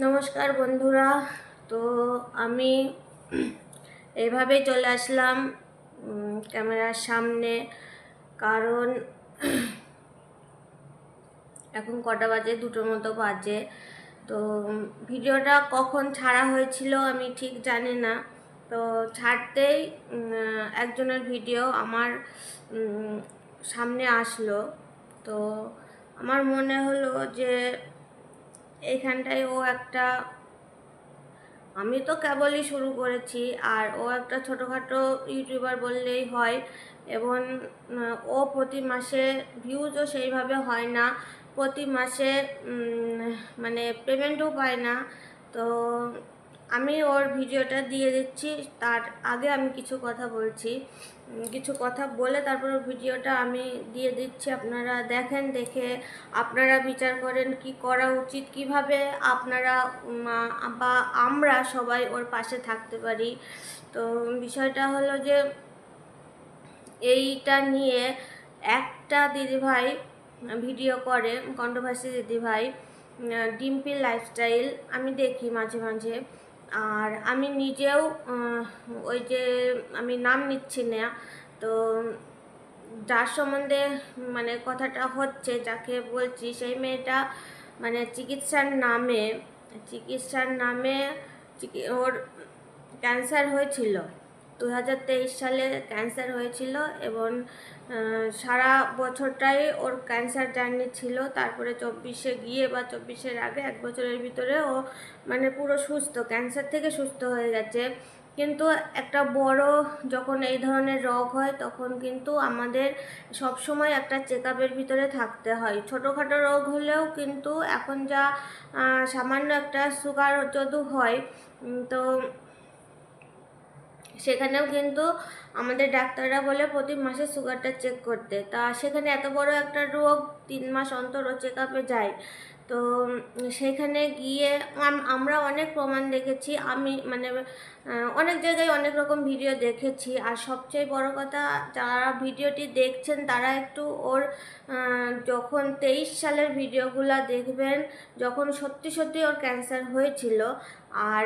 নমস্কার বন্ধুরা। তো আমি এইভাবেই চলে আসলাম ক্যামেরার সামনে। কারণ এখন কটা বাজে? দুটোর মতো বাজে। তো ভিডিওটা কখন ছাড়া হয়েছিল আমি ঠিক জানি না। তো ছাড়তেই একজনের ভিডিও আমার সামনে আসলো। তো আমার মনে হলো যে এইখানটায় ও একটা, আমি তো কেবলই শুরু করেছি, আর ও একটা ছোটোখাটো ইউটিউবার বললেই হয়, এবং, ও প্রতি মাসে ভিউজও সেইভাবে হয় না, প্রতি মাসে মানে পেমেন্টও পায় না, তো আমি ওর ভিডিওটা দিয়ে দিচ্ছি, তার আগে আমি কিছু কথা বলছি। কিছু কথা বলে তারপর ভিডিওটা আমি দিয়ে দিচ্ছি। আপনারা দেখেন দেখে আপনারা বিচার করেন কি করা উচিত কীভাবে আপনারা বা আমরা সবাই ওর পাশে থাকতে পারি। তো বিষয়টা হলো যে এইটা নিয়ে একটা দিদিভাই ভিডিও করে কন্ট্রোভার্সি দিদিভাই উম, ডিম্পির লাইফস্টাইল আমি দেখি মাঝে মাঝে। আর আমি নিজেও ওই যে আমি নাম নিচ্ছি না তো যার সম্বন্ধে মানে কথাটা হচ্ছে, যাকে বলছি সেই মেয়েটা মানে চিকিৎসার নামে চিকিৎসার নামে ওর ক্যান্সার হয়েছিল। দু হাজার তেইশ সালে ক্যান্সার হয়েছিল এবং সারা বছরটাই ওর ক্যান্সার জার্নি ছিল। তারপরে চব্বিশে গিয়ে বা চব্বিশের আগে এক বছরের ভিতরে ও মানে পুরো সুস্থ ক্যান্সার থেকে সুস্থ হয়ে গেছে। কিন্তু একটা বড় যখন এই ধরনের রোগ হয়, তখন কিন্তু আমাদের সব সময় একটা চেক ভিতরে থাকতে হয়। ছোটোখাটো রোগ হলেও কিন্তু এখন যা সামান্য একটা সুগার যদি হয় তো সেখানেও কিন্তু আমাদের ডাক্তাররা বলে প্রতি মাসে সুগারটা চেক করতে। তা সেখানে এত বড় একটা রোগ তিন মাস অন্তর চেক আপে যায়। তো সেখানে গিয়ে আমরা অনেক প্রমাণ দেখেছি। আমি মানে অনেক জায়গায় অনেক রকম ভিডিও দেখেছি। আর সবচেয়ে বড় কথা, যারা ভিডিওটি দেখছেন, তারা একটু ওর যখন তেইশ সালের ভিডিওগুলো দেখবেন, যখন সত্যি সত্যি ওর ক্যান্সার হয়েছিল। আর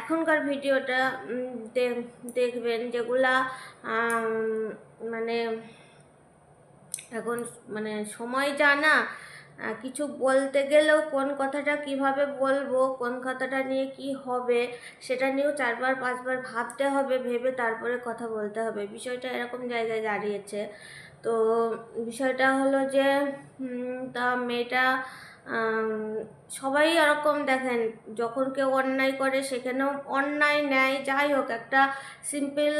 এখনকার ভিডিওটা দেখবেন যেগুলা মানে এখন মানে সময় জানা কিছু বলতে গেলেও কোন কথাটা কীভাবে বলব, কোন কথাটা নিয়ে কি হবে, সেটা নিয়েও চারবার, পাঁচবার ভাবতে হবে, ভেবে তারপরে কথা বলতে হবে। বিষয়টা এরকম জায়গায় দাঁড়িয়েছে। তো, বিষয়টা হলো যে তা মেয়েটা সবাই এরকম দেখেন, যখন কেউ অন্যায় করে সেখানেও অন্যায় নেয় যাই হোক, একটা সিম্পল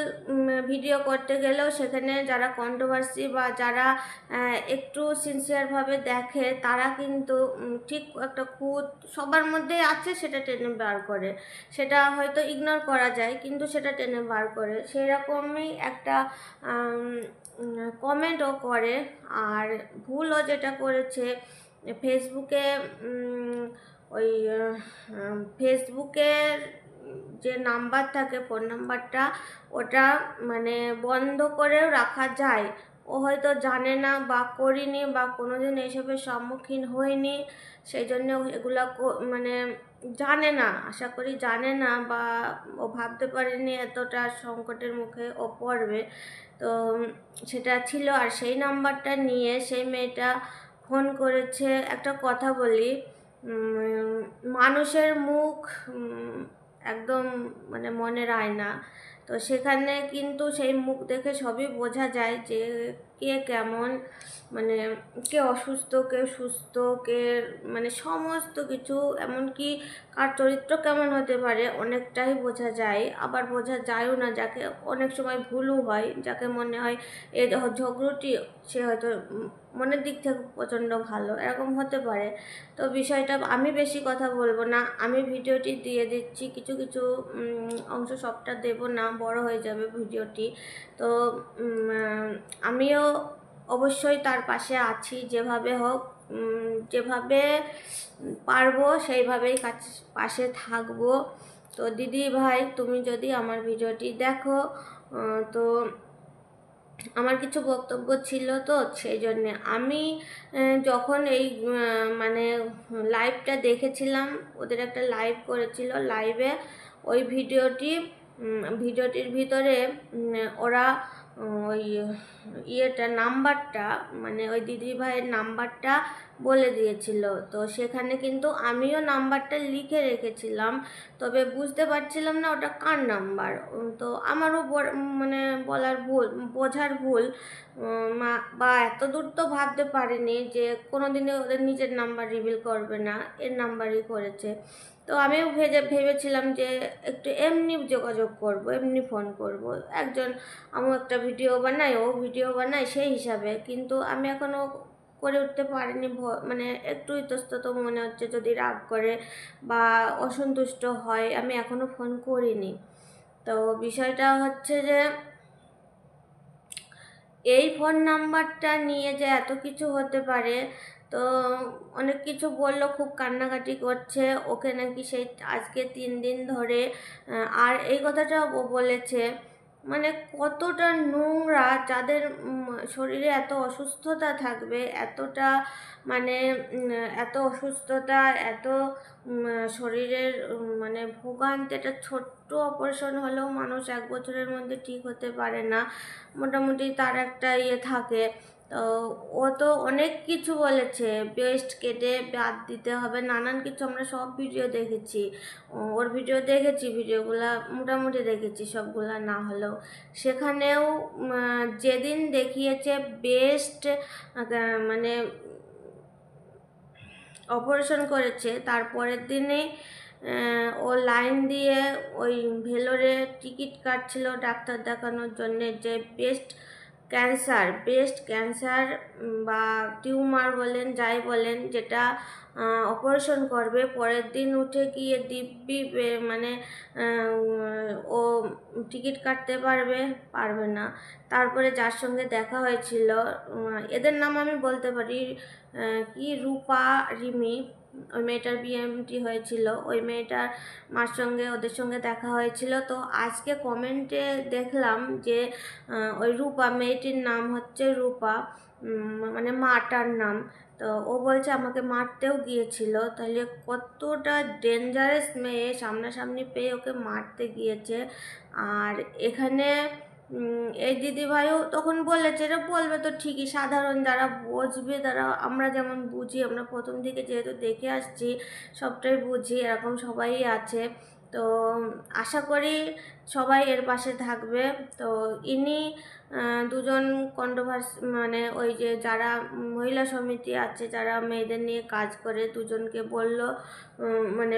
ভিডিও করতে গেলেও সেখানে যারা কন্ট্রোভার্সি বা যারা একটু সিনসিয়ারভাবে দেখে, তারা কিন্তু ঠিক একটা খুঁত সবার মধ্যে আছে সেটা টেনে বার করে। সেটা হয়তো ইগনোর করা যায়, কিন্তু সেটা টেনে বার করে। সেরকমই একটা কমেন্টও করে। আর ভুলও যেটা করেছে ফেসবুকে ওই ফেসবুকের যে নাম্বার থাকে, ফোন নাম্বারটা, ওটা মানে বন্ধ করেও রাখা যায়। ও হয়তো জানে না বা করিনি বা কোনো দিন এইসবের সম্মুখীন হয়নি সেই জন্য এগুলো মানে জানে না, আশা করি জানে না বা ও ভাবতে পারেনি এতটা সংকটের মুখে ও পড়বে। তো সেটা ছিল আর সেই নাম্বারটা নিয়ে সেই মেয়েটা ফোন করেছে, একটা কথা বলি মানুষের মুখ একদম মানে মনে মনের না তো সেখানে কিন্তু সেই মুখ দেখে সবই বোঝা যায় যে কে কেমন মানে কে অসুস্থ, কে সুস্থ, কে মানে সমস্ত কিছু, এমনকি কার চরিত্র কেমন হতে পারে অনেকটাই বোঝা যায়। আবার বোঝা যায়ও না যাকে, অনেক সময় ভুলও হয়, যাকে মনে হয় এ ঝগড়ুটি সে হয়তো মনের দিক থেকে প্রচণ্ড ভালো, এরকম হতে পারে। তো বিষয়টা আমি বেশি কথা বলব না, আমি ভিডিওটি দিয়ে দিচ্ছি, কিছু কিছু অংশ সবটা দেব না, বড় হয়ে যাবে ভিডিওটি। তো আমিও অবশ্যই তার পাশে আছি, যেভাবে হোক যেভাবে পারব সেইভাবেই কাছ, পাশে থাকব। তো দিদি ভাই, তুমি যদি আমার ভিডিওটি দেখো তো আমার কিছু বক্তব্য ছিল তো, সেই জন্যে আমি যখন এই মানে লাইভটা দেখেছিলাম, ওদের একটা লাইভ করেছিল, লাইভে ওই ভিডিওটি ভিডিওটির ভিতরে ওরা, ওই ইয়েটা, নাম্বারটা মানে ওই দিদি ভাইয়ের নাম্বারটা বলে দিয়েছিল। তো সেখানে কিন্তু আমিও নাম্বারটা লিখে রেখেছিলাম, তবে বুঝতে পারছিলাম না ওটা কার নাম্বার। তো আমারও মানে বলার ভুল, বোঝার ভুল। বা এত দূর তো ভাবতে পারিনি যে কোনো দিনে ওদের নিজের নাম্বার রিভিল করবে না, এর নাম্বারই করেছে। তো আমিও ভেবে ভেবেছিলাম যে একটু এমনি যোগাযোগ করব, এমনি ফোন করব। একজন আমি একটা ভিডিও বানাই ও ভিডিও বানাই সেই হিসাবে। কিন্তু আমি এখনও করে উঠতে পারিনি মানে একটু ইতস্তত মনে হচ্ছে যদি রাগ করে বা অসন্তুষ্ট হয়, আমি এখনও ফোন করিনি। তো বিষয়টা হচ্ছে যে, এই ফোন নাম্বারটা নিয়ে যে এত কিছু হতে পারে, তো অনেক কিছু বলল, খুব কান্নাকাটি করছে। ওকে নাকি সেই আজকে তিন দিন ধরে আর এই কথাটা ও বলেছে মানে কতটা নোংরা যাদের শরীরে এত অসুস্থতা থাকবে, এতটা মানে এত অসুস্থতা, এত শরীরের মানে ভোগান্তি, একটা ছোট্ট অপারেশন হলেও মানুষ এক বছরের মধ্যে ঠিক হতে পারে না। মোটামুটি তার একটা ইয়ে থাকে। তো ও তো অনেক কিছু বলেছে। বেস্ট কেটে বাদ দিতে হবে, নানান কিছু আমরা সব ভিডিও দেখেছি। ওর ভিডিও দেখেছি ভিডিওগুলা মোটামুটি দেখেছি, সবগুলা না হলেও। সেখানেও যেদিন দেখিয়েছে বেস্ট মানে অপারেশন করেছে তারপরের দিনে ও লাইন দিয়ে ওই ভেলোরে টিকিট কাটছিল ডাক্তার দেখানোর জন্যে যে বেস্ট ক্যান্সার বেস্ট ক্যান্সার বা টিউমার বলেন, যাই বলেন, যেটা অপারেশন করবে, পরের দিন উঠে গিয়ে দিব্যি মানে ও টিকিট কাটতে পারবে পারবে না। তারপরে যার সঙ্গে দেখা হয়েছিল এদের নাম আমি বলতে পারি কি? রূপা, রিমি। ওই মেয়েটার বিএমটি হয়েছিল। ওই মেয়েটার মার সঙ্গে, ওদের সঙ্গে দেখা হয়েছিল। তো আজকে কমেন্টে দেখলাম যে ওই রূপা, মেয়েটির নাম হচ্ছে রূপা মানে মাটার নাম। তো ও বলছে আমাকে মারতেও গিয়েছিল। তাহলে কতটা ডেঞ্জারাস মেয়ে সামনাসামনি পেয়ে ওকে মারতে গিয়েছে। আর এখানে এই দিদিভাইও তখন বলেছে, এটা বলবে তো ঠিকই, সাধারণ যারা বুঝবে, তারা আমরা যেমন বুঝি, আমরা প্রথম থেকে যেহেতু দেখে আসছি, সবটাই বুঝি, এরকম সবাই আছে। তো আশা করি সবাই এর পাশে থাকবে। তো ইনি দুজন কন্ট্রোভার্স মানে ওই যে যারা মহিলা সমিতি আছে, যারা মেয়েদের নিয়ে কাজ করে, দুজনকে বলল মানে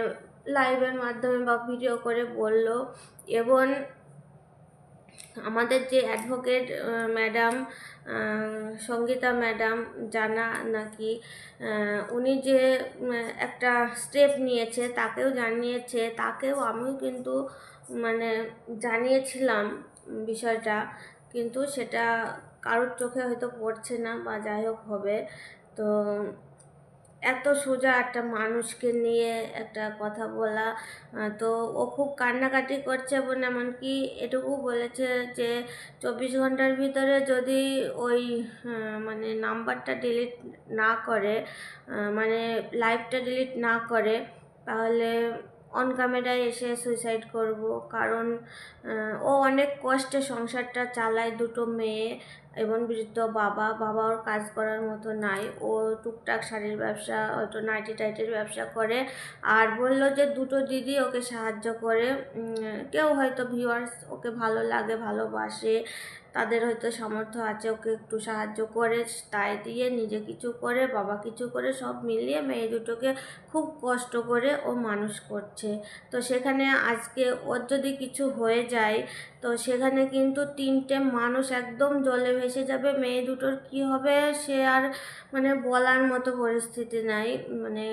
লাইভের মাধ্যমে বা ভিডিও করে বলল। এবং আমাদের যে অ্যাডভোকেট ম্যাডাম সঙ্গীতা ম্যাডাম জানা নাকি উনি যে একটা স্টেপ নিয়েছে, তাকেও জানিয়েছে, তাকেও আমিও কিন্তু মানে জানিয়েছিলাম বিষয়টা, কিন্তু সেটা কারোর চোখে হয়তো পড়ছে না বা যাই হোক হবে। তো এত সোজা একটা মানুষকে নিয়ে একটা কথা বলা তো ও খুব কান্নাকাটি করছে এবং এমনকি এটুকু বলেছে যে চব্বিশ ঘণ্টার ভিতরে যদি ওই মানে নাম্বারটা ডিলিট না করে মানে লাইভটা ডিলিট না করে, তাহলে অন ক্যামেরায় এসে সুইসাইড করব। কারণ ও অনেক কষ্টে সংসারটা চালায় দুটো মেয়ে এবং বৃদ্ধ বাবা। বাবা ওর কাজ করার মতো নাই। ও টুকটাক শাড়ির ব্যবসা, হয়তো নাইটি টাইটির ব্যবসা করে। আর বলল যে দুটো দিদি ওকে সাহায্য করে। কেউ হয়তো ভিউয়ার্স ওকে ভালো লাগে, ভালোবাসে। তাদের হয়তো সামর্থ্য আছে, ওকে একটু সাহায্য করে, তাই দিয়ে নিজে কিছু করে, বাবা কিছু করে, সব মিলিয়ে মেয়ে দুটোকে খুব কষ্ট করে ও মানুষ করছে। তো সেখানে আজকে ওর যদি কিছু হয়ে যায়, তো সেখানে কিন্তু তিনটে মানুষ একদম জলে ভেসে যাবে। মেয়ে দুটোর কি হবে সে আর মানে বলার মতো পরিস্থিতি নাই মানে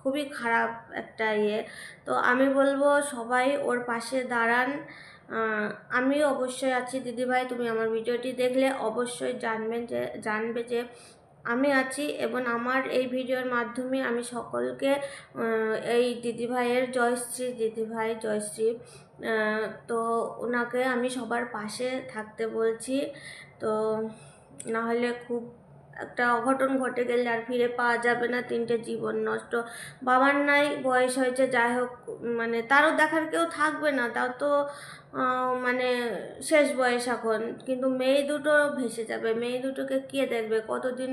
খুবই খারাপ একটা ইয়ে। তো আমি বলব সবাই ওর পাশে দাঁড়ান আমিও অবশ্যই আছি। দিদিভাই, তুমি আমার ভিডিওটি দেখলে অবশ্যই জানবেন যে, জানবে যে আমি আছি এবং আমার এই ভিডিওর মাধ্যমে আমি সকলকে এই দিদিভাইয়ের জয়শ্রী দিদিভাই জয়শ্রী তো ওনাকে আমি সবার পাশে থাকতে বলছি। তো না হলে খুব একটা অঘটন ঘটে গেলে আর ফিরে পাওয়া যাবে না, তিনটে জীবন নষ্ট। বাবার নাই, বয়স হয়েছে, যাই হোক মানে তারও দেখার কেউ থাকবে না, তাও তো মানে শেষ বয়স এখন। কিন্তু মেয়ে দুটো ভেসে যাবে, মেয়ে দুটোকে কে দেখবে? কতদিন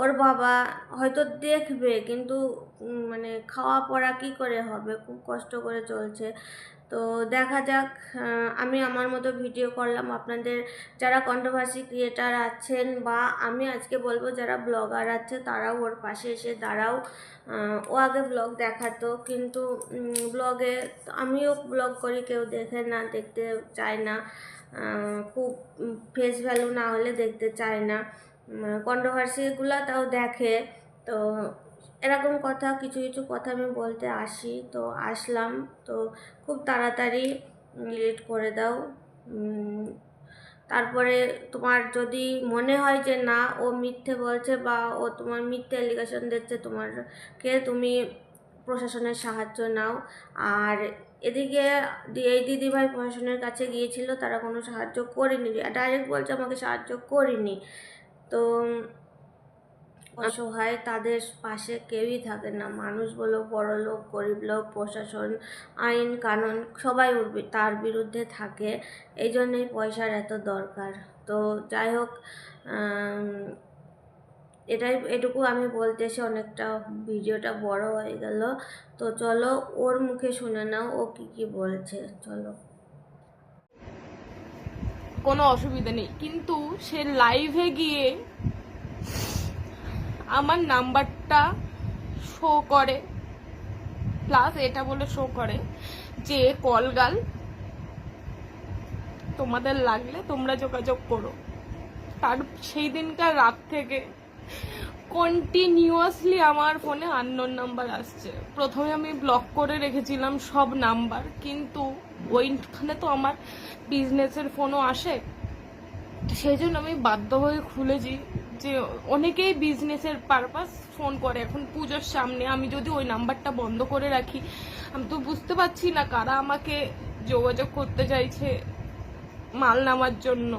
ওর বাবা হয়তো দেখবে, কিন্তু মানে খাওয়া পড়া কি করে হবে? খুব কষ্ট করে চলছে। তো দেখা যাক আমি আমার মতো ভিডিও করলাম। আপনাদের যারা কন্ট্রোভার্সি ক্রিয়েটার আছেন বা আমি আজকে বলব যারা ব্লগার আছে, তারাও ওর পাশে এসে দাঁড়াও। ও আগে ব্লগ দেখাতো, কিন্তু ব্লগে আমিও ব্লগ করি, কেউ দেখে না, দেখতে চায় না। খুব ফেস ভ্যালু না হলে দেখতে চায় না। কন্ট্রোভার্সিগুলো তাও দেখে, তো এরকম কথা, কিছু কিছু কথা আমি বলতে আসি। তো আসলাম। তো খুব তাড়াতাড়ি ডিলিট করে দাও। তারপরে তোমার যদি মনে হয় যে না, ও মিথ্যে বলছে বা ও তোমার মিথ্যে এলিগেশন দিচ্ছে, তোমারকে তুমি প্রশাসনের সাহায্য নাও। আর এদিকে এই দিদিভাই প্রশাসনের কাছে গিয়েছিল, তারা কোনো সাহায্য করেনি। ডাইরেক্ট বলছে, আমাকে সাহায্য করিনি। তো অসহায়, তাদের পাশে কেউই থাকে না। মানুষ বলো বড় লোক গরিব লোক প্রশাসন, আইন, কানুন, সবাই তার বিরুদ্ধে থাকে। এই জন্যই পয়সার এত দরকার। তো যাই হোক এটাই, এটুকু আমি বলতে এসে অনেকটা ভিডিওটা বড় হয়ে গেল। তো চলো, ওর মুখে শুনে নাও, ও কি কি বলছে। চলো। কোনো অসুবিধা নেই। কিন্তু সে লাইভে গিয়ে আমার নাম্বারটা শো করে প্লাস এটা বলে শো করে যে কলগাল তোমাদের লাগলে তোমরা যোগাযোগ করো। তার সেই দিনকার রাত থেকে কন্টিনিউয়াসলি আমার ফোনে আননোন নাম্বার আসছে। প্রথমে আমি ব্লক করে রেখেছিলাম সব নাম্বার, কিন্তু ওইখানে তো আমার বিজনেসের ফোনও আসে। সেই জন্য আমি বাধ্য হয়ে খুলেছি। যে অনেকেই বিজনেসের পারপাস ফোন করে। এখন পুজোর সামনে আমি যদি ওই নাম্বারটা বন্ধ করে রাখি, আমি তো বুঝতে পারছি না কারা আমাকে যোগাযোগ করতে চাইছে মাল নামার জন্য।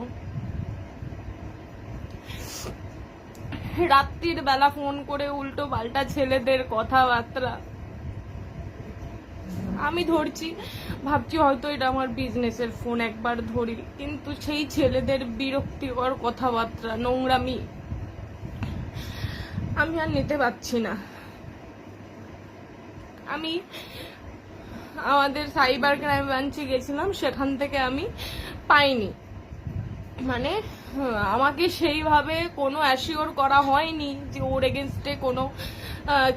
রাত্রির বেলা ফোন করে উল্টো পাল্টা ছেলেদের কথাবার্তা। আমি ধরছি, ভাবছি হয়তো এটা আমার বিজনেসের ফোন একবার ধরি। কিন্তু সেই ছেলেদের বিরক্তিকর কথাবার্তা, নোংরামি আমি আর নিতে পারছি না। আমি আমাদের সাইবার ক্রাইম ব্রাঞ্চে গেছিলাম, সেখান থেকে আমি পাইনি। মানে আমাকে সেইভাবে কোনো অ্যাসিওর করা হয়নি যে ওর এগেনস্টে কোনো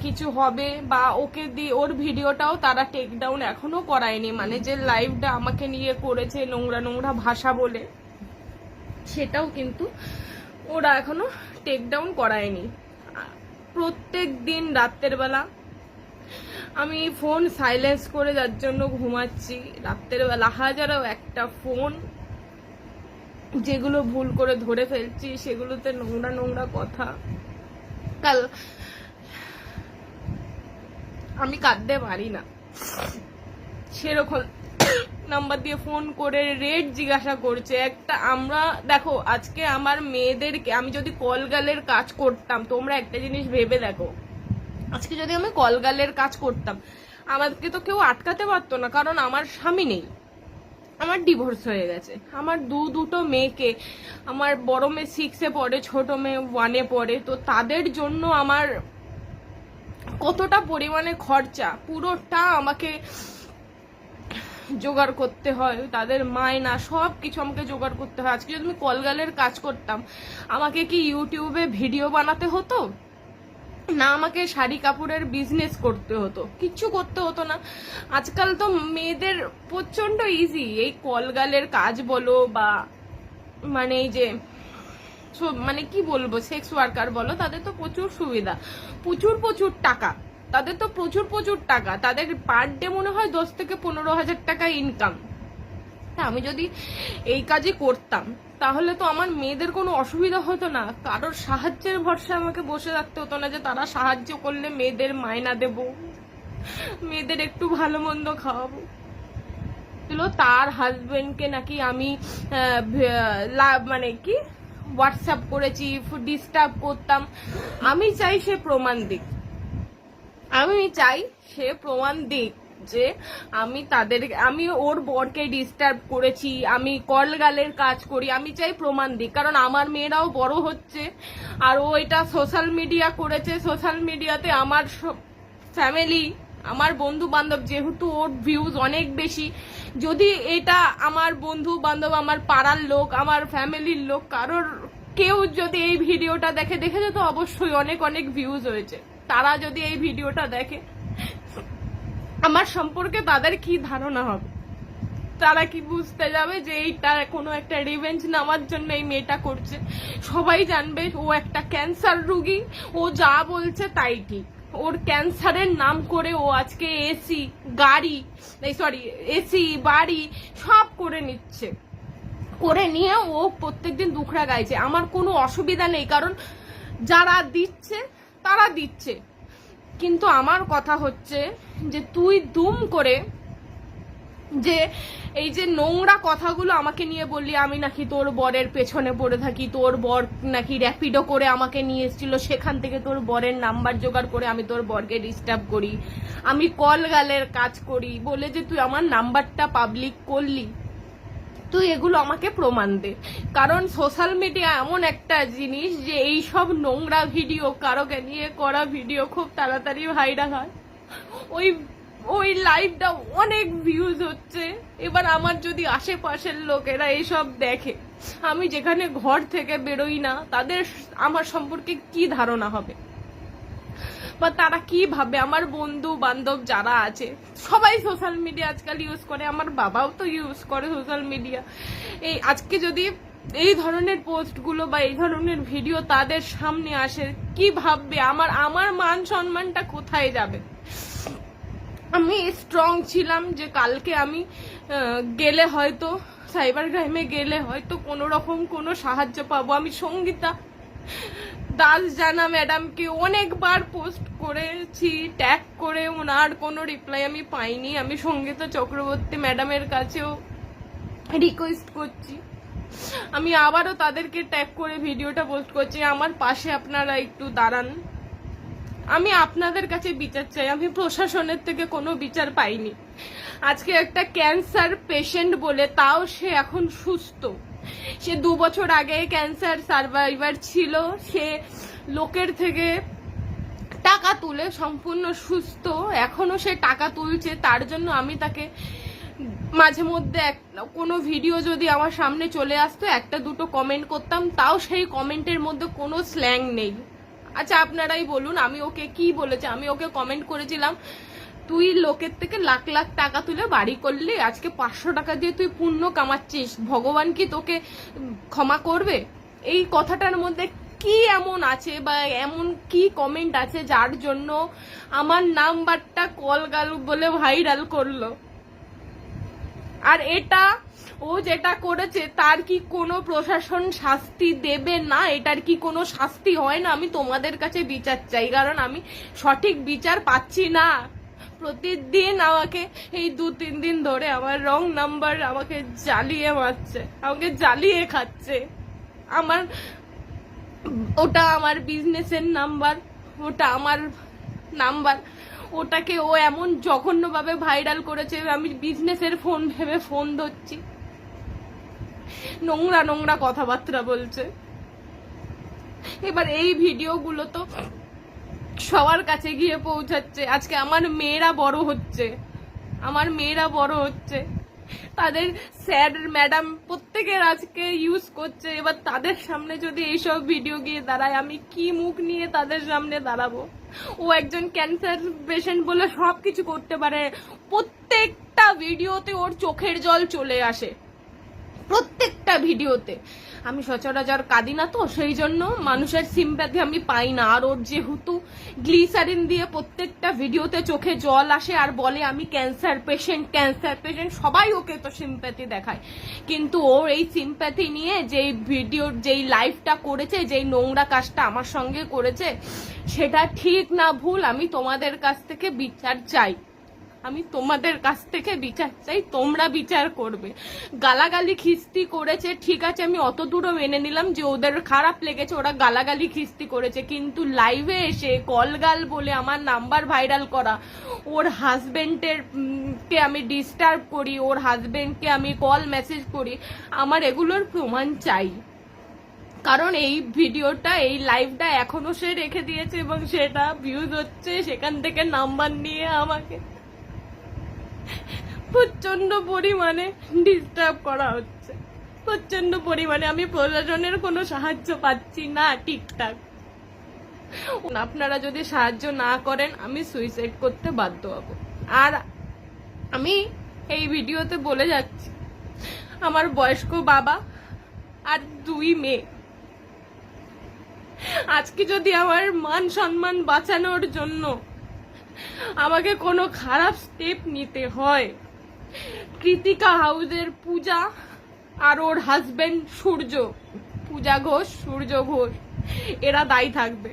কিছু হবে বা ওকে দিয়ে ওর ভিডিওটাও তারা টেক ডাউন এখনও করায়নি। মানে যে লাইভটা আমাকে নিয়ে করেছে নোংরা নোংরা ভাষা বলে, সেটাও কিন্তু ওরা এখনও টেক ডাউন করায়নি। প্রত্যেক দিন রাত্রের বেলা। আমি ফোন সাইলেন্স করে যার জন্য ঘুমাচ্ছি। রাত্রের বেলা হাজারো একটা ফোন যেগুলো ভুল করে ধরে ফেলছি, সেগুলোতে নোংরা নোংরা কথা। কাল আমি কাঁদতে পারি না। সেরকম নাম্বার দিয়ে ফোন করে রেট জিজ্ঞাসা করছে। একটা আমরা, দেখো, আজকে আমার মেয়েদেরকে আমি যদি কলগালের কাজ করতাম, তোমরা একটা জিনিস ভেবে দেখো। আজকে যদি আমি কলগালের কাজ করতাম, আমাকে তো কেউ আটকাতে পারতো না, কারণ আমার স্বামী নেই। আমার ডিভোর্স হয়ে গেছে। আমার দু দুটো মেয়েকে, আমার বড় মেয়ে সিক্সে পড়ে, ছোট মেয়ে ওয়ানে পড়ে, তো তাদের জন্য আমার কতটা পরিমাণে খরচা, পুরোটা আমাকে জোগাড় করতে হয়, তাদের মায়না সব কিছু আমাকে জোগাড় করতে হয়। আজকে যদি আমি কলগালের কাজ করতাম, আমাকে কি ইউটিউবে ভিডিও বানাতে হতো? না, আমাকে শাড়ি কাপড়ের বিজনেস করতে হতো। কিচ্ছু করতে হতো না। আজকাল তো মেয়েদের প্রচণ্ড ইজি এই কলগালের কাজ বলো বা মানে এই যে মানে কি বলব সেক্স ওয়ার্কার বলো, তাদের তো প্রচুর সুবিধা। প্রচুর প্রচুর টাকা। তাদের তো প্রচুর প্রচুর টাকা। তাদের পার ডে মনে হয় দশ থেকে পনেরো হাজার টাকা ইনকাম আমি যদি এই কাজই করতাম, তাহলে তো আমার মেয়েদের কোনো অসুবিধা হতো না। কারোর সাহায্যের ভরসা আমাকে বসে থাকতে হতো না যে তারা সাহায্য করলে মেয়েদের মায়না দেব, মেয়েদের একটু ভালো মন্দ খাওয়াবো। তার হাজবেন্ডকে নাকি আমি মানে কি হোয়াটসঅ্যাপ করেছি ডিস্টার্ব করতাম। আমি চাই সে প্রমাণ দিক। আমি চাই সে প্রমাণ দিক যে আমি তাদের, আমি ওর বরকে ডিস্টার্ব করেছি, আমি কলগালের কাজ করি, আমি চাই প্রমাণ দিক। কারণ আমার মেয়েরাও বড় হচ্ছে আর ও এটা সোশ্যাল মিডিয়া করেছে। সোশ্যাল মিডিয়াতে আমার ফ্যামিলি আমার বন্ধু বান্ধব যেহেতু ওর ভিউজ অনেক বেশি, যদি এটা আমার বন্ধু বান্ধব আমার পাড়ার লোক, আমার ফ্যামিলির লোক, কারোর কেউ যদি এই ভিডিওটা দেখে দেখেছে তো অবশ্যই অনেক অনেক ভিউজ হয়েছে। তারা যদি এই ভিডিওটা দেখে, আমার সম্পর্কে তাদের কি ধারণা হবে? তারা কি বুঝতে যাবে যে এইটা কোনো একটা রিভেঞ্জ নেওয়ার জন্য এই মেয়েটা করছে? সবাই জানবে, ও একটা ক্যান্সার রুগী, ও যা বলছে তাই ঠিক। ওর ক্যান্সারের নাম করে ও আজকে এসি গাড়ি, এই সরি এসি বাড়ি সব করে নিচ্ছে। করে নিয়ে ও প্রত্যেকদিন দুখরা গাইছে। আমার কোনো অসুবিধা নেই, কারণ যারা দিচ্ছে তারা দিচ্ছে। কিন্তু আমার কথা হচ্ছে যে তুই দুম করে যে এই যে নোংরা কথাগুলো আমাকে নিয়ে বললি, আমি নাকি তোর বরের পেছনে পড়ে থাকি, তোর বর নাকি র্যাপিডো করে আমাকে নিয়ে এসেছিল, সেখান থেকে তোর বরের নাম্বার জোগাড় করে আমি তোর বরকে ডিস্টার্ব করি। আমি কল গালের কাজ করি। বলে যে তুই আমার নাম্বারটা পাবলিক করলি। তুই এগুলো আমাকে প্রমাণ দে। কারণ সোশ্যাল মিডিয়া এমন একটা জিনিস যে এই সব নোংরা ভিডিও কারোকে নিয়ে করা ভিডিও খুব তাড়াতাড়ি ভাইরাল হয়। ওই ওই লাইভটা অনেক ভিউজ হচ্ছে। এবার আমার যদি আশেপাশের লোকেরা এইসব দেখে, আমি যেখানে ঘর থেকে বেরোই না, তাদের আমার সম্পর্কে কি ধারণা হবে? বা তারা কি ভাবে? আমার বন্ধু বান্ধব যারা আছে, সবাই সোশ্যাল মিডিয়া আজকাল ইউজ করে, আমার বাবাও তো ইউজ করে সোশ্যাল মিডিয়া এই আজকে যদি এই ধরনের পোস্টগুলো বা এই ধরনের ভিডিও তাদের সামনে আসে, কি ভাববে? আমার আমার মান সম্মানটা কোথায় যাবে? আমি স্ট্রং ছিলাম যে কালকে আমি গেলে হয়তো সাইবার ক্রাইমে গেলে হয়তো কোনো রকম কোনো সাহায্য পাবো। আমি সঙ্গীতা দাস জানা ম্যাডামকে অনেকবার পোস্ট করেছি, ট্যাগ করে ওনার কোনো রিপ্লাই আমি পাইনি। আমি সঙ্গীতা চক্রবর্তী ম্যাডামের কাছেও রিকোয়েস্ট করছি। আমি আবারও তাদেরকে ট্যাগ করে ভিডিওটা পোস্ট করছি। আমার পাশে আপনারা একটু দাঁড়ান। আমি আপনাদের কাছে বিচার চাই। আমি প্রশাসনের থেকে কোনো বিচার পাইনি। আজকে একটা ক্যান্সার পেশেন্ট বলে তাও সে এখন সুস্থ। সে দু বছর আগে ক্যান্সার সার্ভাইভার ছিল, সে লোকের থেকে টাকা তুলে সম্পূর্ণ সুস্থ, এখনও সে টাকা তুলছে, তার জন্য আমি তাকে মাঝে মধ্যে কোনো ভিডিও যদি আমার সামনে চলে আসতো, একটা দুটো কমেন্ট করতাম, তাও সেই কমেন্টের মধ্যে কোনো স্ল্যাং নেই। আচ্ছা আপনারাই বলুন, আমি ওকে কি বলেছি? আমি ওকে কমেন্ট করেছিলাম তুই লোকের থেকে লাখ লাখ টাকা তুলে বাড়ি করলি, আজকে পাঁচশো টাকা দিয়ে তুই পুণ্য কামাচ্ছিস। ভগবান কি তোকে ক্ষমা করবে? এই কথাটার মধ্যে কি এমন আছে বা এমন কি কমেন্ট আছে যার জন্য আমার নাম্বারটা কল গাল বলে ভাইরাল করল? আর এটা ও যেটা করেছে, তার কি কোনো প্রশাসন শাস্তি দেবে না? এটার কি কোনো শাস্তি হয় না? আমি তোমাদের কাছে বিচার চাই, কারণ আমি সঠিক বিচার পাচ্ছি না। প্রতিদিন আমাকে এই দু, তিন দিন ধরে আমার রং নাম্বার আমাকে জ্বালিয়ে মারছে, আমাকে জ্বালিয়ে খাচ্ছে। আমার, ওটা আমার বিজনেসের নাম্বার, ওটা আমার নাম্বার, ওটাকে ও এমন জঘন্যভাবে ভাইরাল করেছে, আমি বিজনেসের ফোন ভেবে ফোন ধরছি। নোংরা নোংরা কথাবার্তা বলছে। এবার এই ভিডিওগুলো তো সবার কাছে গিয়ে পৌঁছাচ্ছে। আজকে আমার মেয়েরা বড় হচ্ছে। আমার মেয়েরা বড় হচ্ছে। তাদের স্যার, ম্যাডাম প্রত্যেকের আজকে ইউজ করছে। এবার তাদের সামনে যদি এইসব ভিডিও গিয়ে দাঁড়ায়, আমি কি মুখ নিয়ে তাদের সামনে দাঁড়াবো? ও একজন ক্যান্সার পেশেন্ট বলে সব কিছু করতে পারে। প্রত্যেকটা ভিডিওতে ওর চোখের জল চলে আসে। প্রত্যেকটা ভিডিওতে আমি সচরাচর কাঁদি না তো, সেই জন্য মানুষের সিম্প্যাথি আমি পাই না। আর ওর যেহেতু গ্লিসারিন দিয়ে প্রত্যেকটা ভিডিওতে চোখে জল আসে আর বলে আমি ক্যান্সার পেশেন্ট ক্যান্সার পেশেন্ট সবাই ওকে তো সিম্প্যাথি দেখায়। কিন্তু ওর এই সিম্প্যাথি নিয়ে যেই ভিডিওর যেই লাইভটা করেছে, যেই নোংরা কাজটা আমার সঙ্গে করেছে, সেটা ঠিক না, ভুল, আমি তোমাদের কাছ থেকে বিচার চাই। আমি তোমাদের কাছ থেকে বিচার চাই, তোমরা বিচার করবে। গালাগালি খিস্তি করেছে, ঠিক আছে, আমি অত দূরও মেনে নিলাম যে ওদের খারাপ লেগেছে, ওরা গালাগালি খিস্তি করেছে, কিন্তু লাইভে এসে কলগাল বলে আমার নাম্বার ভাইরাল করা, ওর হাজবেন্ডের কে আমি ডিস্টার্ব করি, ওর হাজবেন্ডকে আমি কল মেসেজ করি, আমার এগুলোর প্রমাণ চাই। কারণ এই ভিডিওটা, এই লাইভটা এখনও সে রেখে দিয়েছে এবং সেটা ভিউজ হচ্ছে, সেখান থেকে নাম্বার নিয়ে আমাকে। প্রচণ্ড পরিমাণে ডিস্টার্ব করা হচ্ছে। প্রচণ্ড পরিমাণে আমি প্রশাসনের কোনো সাহায্য পাচ্ছি না ঠিকঠাক। আপনারা যদি সাহায্য না করেন, আমি সুইসাইড করতে বাধ্য হব। আর আমি এই ভিডিওতে বলে যাচ্ছি, আমার বয়স্ক বাবা আর দুই মেয়ে। আজকে যদি আমার মান সম্মান বাঁচানোর জন্য আমাকে কোনো খারাপ স্টেপ নিতে হয়। কৃতিকা হাউসের পূজা আর ওর হাজব্যান্ড সূর্য। পূজা ঘোষ, সূর্য ঘোষ, এরা দায়ী থাকবে।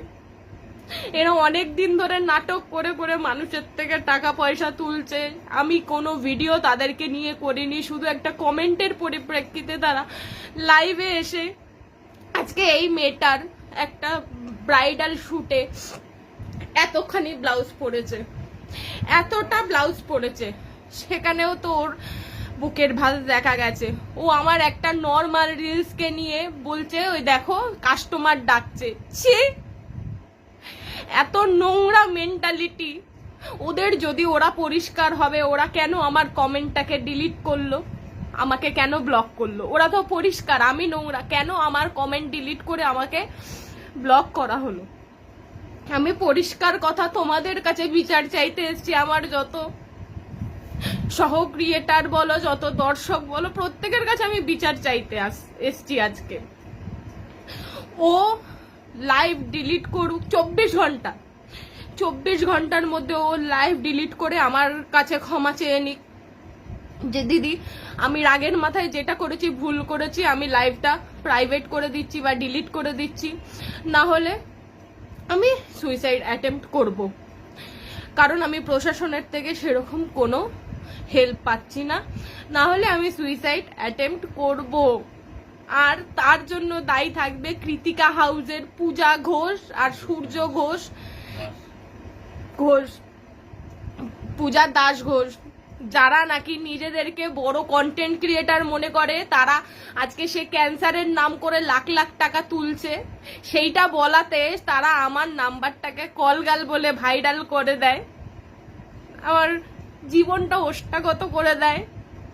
এরা অনেক দিন ধরে নাটক করে করে মানুষের থেকে টাকা পয়সা তুলছে। আমি কোনো ভিডিও তাদেরকে নিয়ে করিনি, শুধু একটা কমেন্টের পরিপ্রেক্ষিতে তারা লাইভে এসে আজকে এই মেয়েটার একটা ব্রাইডাল শুটে এতখানি ব্লাউজ পরেছে। এতটা ব্লাউজ পরেছে। সেখানেও তো ওর বুকের ভাঁজ দেখা গেছে। ও আমার একটা নর্মাল রিলসকে নিয়ে বলছে, ওই দেখো কাস্টমার ডাকছে। ছি! এত নোংরা মেন্টালিটি ওদের যদি ওরা পরিষ্কার হবে, ওরা কেন আমার কমেন্টটাকে ডিলিট করল? আমাকে কেন ব্লক করল? ওরা তো পরিষ্কার, আমি নোংরা। কেন আমার কমেন্ট ডিলিট করে আমাকে ব্লক করা হলো? আমি পরিষ্কার কথা তোমাদের কাছে বিচার চাইতে এসছি, আমার যত সহ ক্রিয়েটার বলো, যত দর্শক বলো, প্রত্যেকের কাছে আমি বিচার চাইতে এসছি আজকে। ও লাইভ ডিলিট করুক চব্বিশ ঘণ্টা। চব্বিশ ঘণ্টার মধ্যে ও লাইভ ডিলিট করে আমার কাছে ক্ষমা চেয়ে নিক। যে দিদি, আমি রাগের মাথায় যেটা করেছি, ভুল করেছি, আমি লাইভটা প্রাইভেট করে দিচ্ছি বা ডিলিট করে দিচ্ছি। না হলে আমি সুইসাইড অ্যাটেম্প্ট করব। কারণ আমি প্রশাসনের থেকে সেরকম কোনো হেল্প পাচ্ছি না। না হলে আমি সুইসাইড অ্যাটেম্প্ট করব। আর তার জন্য দায়ী থাকবে কৃতিকা হাউজের পূজা ঘোষ আর সূর্য ঘোষ। ঘোষ। পূজা দাস ঘোষ। যারা নাকি নিজেদেরকে বড় কন্টেন্ট ক্রিয়েটার মনে করে, তারা আজকে সে ক্যান্সারের নাম করে লাখ লাখ টাকা তুলছে। সেইটা বলাতে তারা আমার নাম্বারটাকে কলগাল বলে ভাইরাল করে দেয়। আমার জীবনটা ওষ্ঠাগত করে দেয়।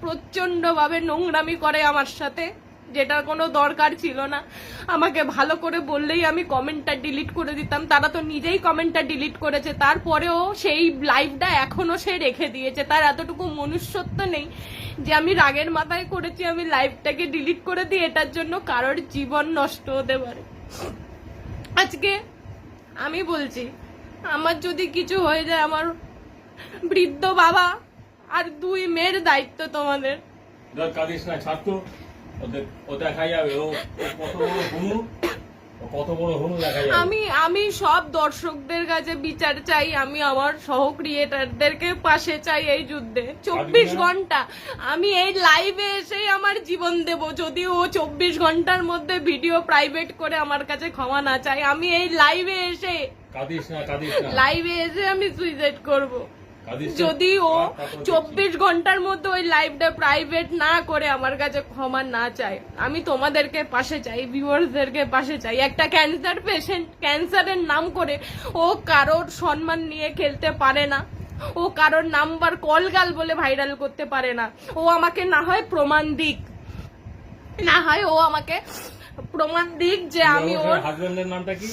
প্রচণ্ডভাবে নোংরামি করে আমার সাথে। যেটার কোনো দরকার ছিল না। আমাকে ভালো করে বললেই আমি কমেন্টটা ডিলিট করে দিতাম। তারা তো নিজেই কমেন্টটা ডিলিট করেছে। তারপরেও সেই লাইভটা এখনও সে রেখে দিয়েছে। তার এতটুকু মনুষ্যত্ব নেই যে আমি রাগের মাথায় করেছি আমি লাইভটাকে ডিলিট করে দিই এটার জন্য কারোর জীবন নষ্ট হতে পারে। আজকে আমি বলছি, আমার যদি কিছু হয়ে যায় আমার বৃদ্ধ বাবা আর দুই মেয়ের দায়িত্ব তোমাদের। ওদের ও দেখা যাবে। ও কত বড় হুনু? কত বড় হুনু দেখা যাবে। আমি আমি সব দর্শকদের কাছে বিচার চাই আমি আমার সহ ক্রিয়েটারদেরকে পাশে চাই এই যুদ্ধে। চব্বিশ ঘণ্টা। আমি এই লাইভে এসেই আমার জীবন দেব। যদি ও চব্বিশ ঘণ্টার মধ্যে ভিডিও প্রাইভেট করে আমার কাছে ক্ষমা না চাই আমি এই লাইভে এসে কাঁদিস না কাঁদিস না। লাইভে এসে আমি সুইসাইড করব। যদি ও চব্বিশ ঘণ্টার মধ্যে ওই লাইভটা প্রাইভেট না করে আমার কাছে ক্ষমা না চায়। আমি তোমাদেরকে পাশে চাই ভিউয়ার্সদেরকে পাশে চাই। একটা ক্যান্সার পেশেন্ট ক্যান্সারের নাম করে ও কারোর সম্মান নিয়ে খেলতে পারে না। ও কারোর নাম্বার কলগাল বলে ভাইরাল করতে পারে না। ও আমাকে না হয় প্রমাণ দিক। না হয় ও আমাকে প্রমাণ দিক যে আমি ওর হাজবেন্ডের নামটা কি?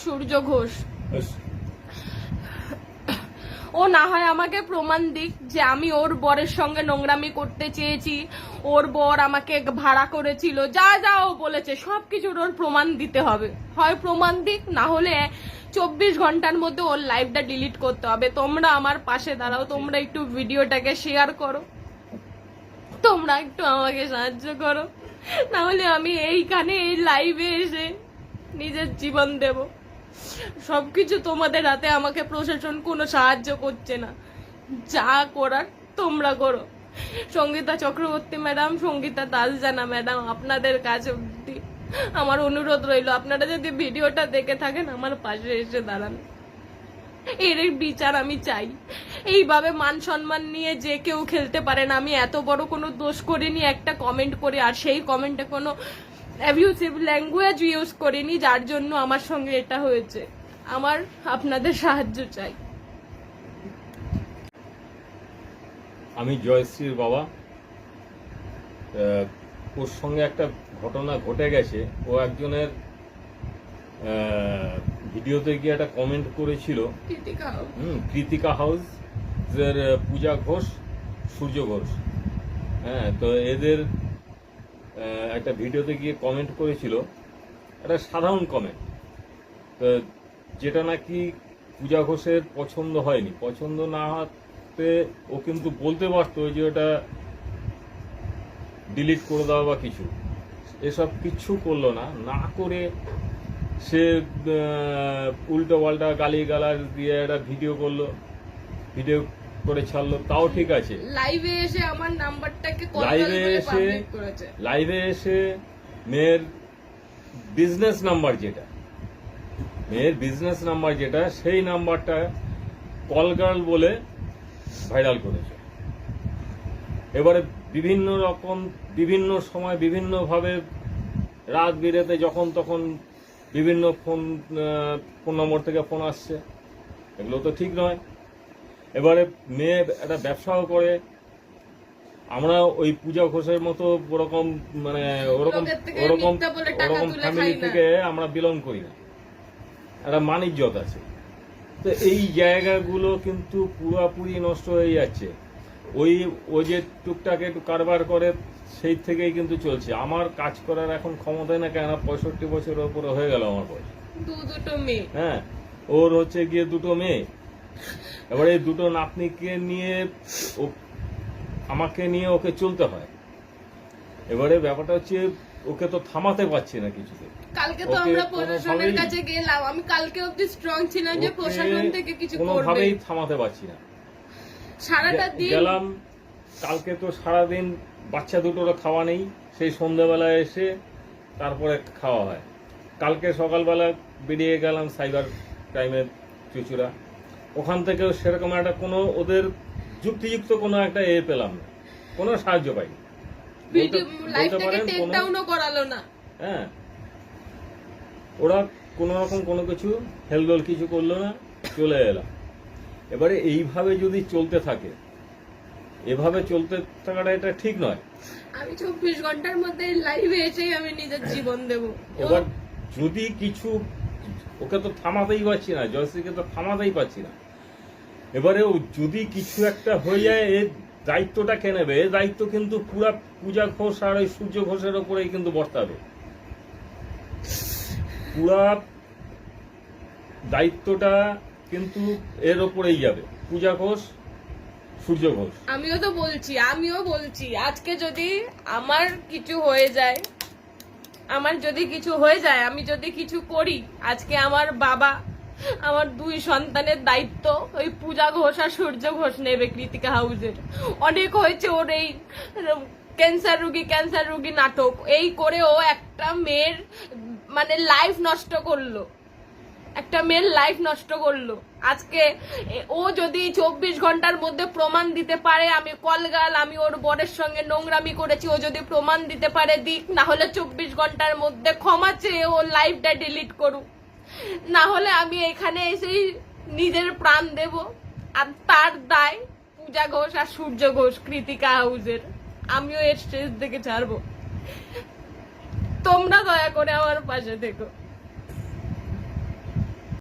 সূর্য ঘোষ। ও না হয় আমাকে প্রমাণ দিক যে আমি ওর বরের সঙ্গে নোংরামি করতে চেয়েছি। ওর বর আমাকে ভাড়া করেছিল। যা যা ও বলেছে, সবকিছুর ওর প্রমাণ দিতে হবে। হয় প্রমাণ দিক, না হলে চব্বিশ ঘণ্টার মধ্যে ওর লাইভটা ডিলিট করতে হবে। তোমরা আমার পাশে দাঁড়াও, তোমরা একটু ভিডিওটাকে শেয়ার করো। তোমরা একটু আমাকে সাহায্য করো। নাহলে আমি এইখানে এই লাইভে এসে নিজের জীবন দেব। সবকিছু তোমাদের হাতে, আমাকে প্রশাসন কোনো সাহায্য করছে না। যা করার তোমরা করো। সঙ্গীতা চক্রবর্তী ম্যাডাম, সঙ্গীতা দাস জানা ম্যাডাম, আপনাদের কাছে অব্দি আমার অনুরোধ রইল, আপনারা যদি ভিডিওটা দেখে থাকেন, আমার পাশে এসে দাঁড়ান। এর বিচার আমি চাই। এইভাবে মান সম্মান নিয়ে যে কেউ খেলতে পারে না, আমি এত বড় কোনো দোষ করিনি, একটা কমেন্ট করে, আর সেই কমেন্টে কোনো অ্যাবিউসিভ ল্যাঙ্গুয়েজ ইউজ করিনি যার জন্য আমার সঙ্গে এটা হয়েছে। আমার আপনাদের সাহায্য চাই। আমি জয়শ্রীর বাবা। ওর সঙ্গে একটা ঘটনা ঘটে গেছে। ও একজনের ভিডিওতে গিয়ে একটা কমেন্ট করেছিল। কৃতিকা হুম কৃতিকা হাউস এর পূজা ঘোষ সূর্য ঘোষ। হ্যাঁ তো এদের একটা ভিডিওতে গিয়ে কমেন্ট করেছিল। একটা সাধারণ কমেন্ট তো যেটা নাকি পূজা ঘোষের পছন্দ হয়নি। পছন্দ না হতে ও কিন্তু বলতে পারতো যে ওটা ডিলিট করে দেওয়া বা কিছু। এসব কিচ্ছু করল না। না করে সে উল্টো পাল্টা গালি গালাজ দিয়ে একটা ভিডিও করল। ভিডিও করে ছাড়লো তাও ঠিক আছে। লাইভে এসে আমার নাম্বারটাকে লাইভে এসে লাইভে এসে মেয়ের বিজনেস নাম্বার যেটা মেয়ের বিজনেস নাম্বার যেটা সেই নাম্বারটা কল গার্ল বলে ভাইরাল করেছে। এবারে বিভিন্ন রকম বিভিন্ন সময় বিভিন্নভাবে রাত বিরেতে যখন তখন বিভিন্ন ফোন ফোন নম্বর থেকে ফোন আসছে। এগুলো তো ঠিক নয়। এবারে মেয়ে একটা ব্যবসাও করে। আমরা ওই পূজা ঘোষের মতো ওরকম মানে ওরকম ওরকম ওরকম ফ্যামিলি থেকে আমরা বিলং করি না। একটা মানিজ্যত আছে। তো এই জায়গাগুলো কিন্তু পুরোপুরি নষ্ট হয়ে যাচ্ছে। ওই ও যে টুকটাক একটু কারবার করে সেই থেকেই কিন্তু চলছে। আমার কাজ করার এখন ক্ষমতা না কেন পঁয়ষট্টি বছরের উপরে হয়ে গেল আমার বয়স। হ্যাঁ ওর হচ্ছে গিয়ে দুটো মেয়ে। এবারে দুটো নাতনিকে নিয়ে ও আমাকে নিয়ে ওকে চলতে হয়। এবারে ব্যাপারটা হচ্ছে ওকে তো থামাতে পারছি না কিছুতে। কালকে তো আমরা প্রশাসনের কাছে গেলাম। আমি কালকে অব্দি স্ট্রং ছিলাম যে প্রশাসন থেকে কিছু করবে। কোনোভাবেই থামাতে পারছি না। সারাটা দিন গেলাম। কালকে তো সারাদিন বাচ্চা দুটোর খাওয়া নেই। সেই সন্ধ্যাবেলায় এসে তারপরে খাওয়া হয়। কালকে সকালবেলা বেরিয়ে গেলাম সাইবার ক্রাইমের চুচুরা ওখান থেকেও সেরকম একটা কোনো ওদের যুক্তিযুক্ত কোনো একটা এ পেলাম না। কোনো সাহায্য পাইনি। হ্যাঁ। ওরা কোনো রকম কোনো কিছু হেলদোল কিছু করল না চলে এলাম। এবারে এইভাবে যদি চলতে থাকে এভাবে চলতে থাকাটা এটা ঠিক নয়। আমি চব্বিশ ঘণ্টার মধ্যে লাইভে এসেই আমি নিজের জীবন দেব। এবার যদি কিছু ওকে তো থামাতেই পারছি না জয়শ্রীকে তো থামাতেই পারছি না। এবারে যদি কিছু একটা হয়ে যায় এর দায়িত্বটা কে নেবে? এর দায়িত্ব কিন্তু পুরা পূজা ঘোষ আর ওই সূর্য ঘোষের ওপরেই কিন্তু বর্তাবে। পুরা দায়িত্বটা কিন্তু এর ওপরেই যাবে। পূজা ঘোষ, সূর্য ঘোষ। আমিও তো বলছি, আমিও বলছি, আজকে যদি আমার কিছু হয়ে যায়, আমার যদি কিছু হয়ে যায়, আমি যদি কিছু করি, আজকে আমার বাবা আমার দুই সন্তানের দায়িত্ব, ওই পূজা ঘোষ আর সূর্য ঘোষ নেবে কৃতিকা হাউসের অনেক হয়েছে ওর এই ক্যান্সার রুগী ক্যান্সার রুগী নাটক। এই করে ও একটা মেয়ের মানে লাইফ নষ্ট করল। একটা মেয়ের লাইফ নষ্ট করল। আজকে ও যদি চব্বিশ ঘণ্টার মধ্যে প্রমাণ দিতে পারে, আমি কলগাল, আমি ওর বরের সঙ্গে নোংরামি করেছি, ও যদি প্রমাণ দিতে পারে দিক না হলে চব্বিশ ঘণ্টার মধ্যে ক্ষমা চেয়ে ও লাইফটা ডিলিট করুক। না হলে আমি এখানে এসেই নিজের প্রাণ দেব। আর তার দায় পূজা ঘোষ আর সূর্য ঘোষ, কৃতিকা হাউজের। আমিও এর স্টেজ থেকে ছাড়বো। তোমরা দয়া করে আমার পাশে থেকো।